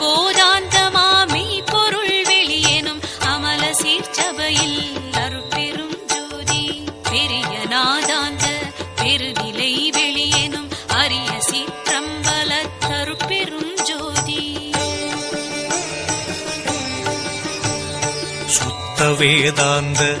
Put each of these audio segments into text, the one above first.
விமல பொருள் வெளியேனும் அமல சீர்ச்சபையில் அருட்பெரும் ஜோதி. பெரிய நாதாந்த பெருநிலை வெளியேனும் அரிய சீற்றம்பல தருப்பெரும் ஜோதி. சுத்த வேதாந்த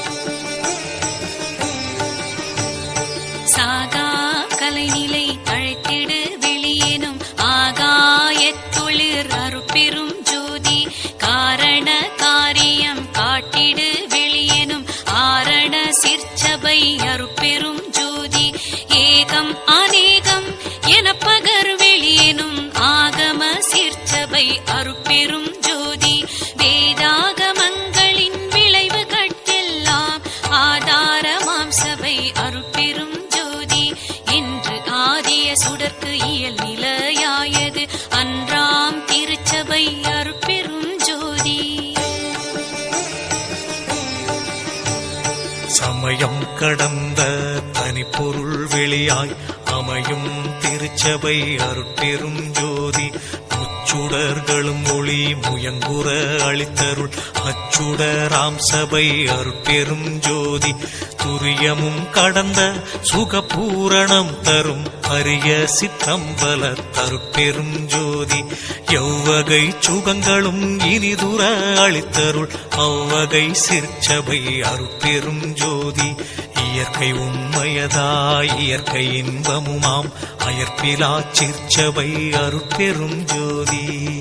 சாகா கலைநிலை அதற்கு இயல் நிலையாயது. அன்றாம் திருச்சபை அருட்பெரும் ஜோதி. சமயம் கடந்த தனிப்பொருள் வெளியாய் அமையும் திருச்சபை அருட்பெரும் ஜோதி. முச்சுடர்களும் ஒளி முயங்குற அளித்தருள் அச்சுடராம் சபை அருட்பெரும் ஜோதி. துரியமும் கடந்த சுகபூரணம் தரும் அரிய சித்தம்பல தருப்பெரும் ஜோதி. எவ்வகை சுகங்களும் இனிதுர அளித்தருள் அவ்வகை சிற்சபை அருட்பெரும் ஜோதி. இயற்கை உண்மையதாய் இயற்கை இன்பமுமாம். அயற்பிலா சிற்சபை அருட்பெரும் ஜோதி.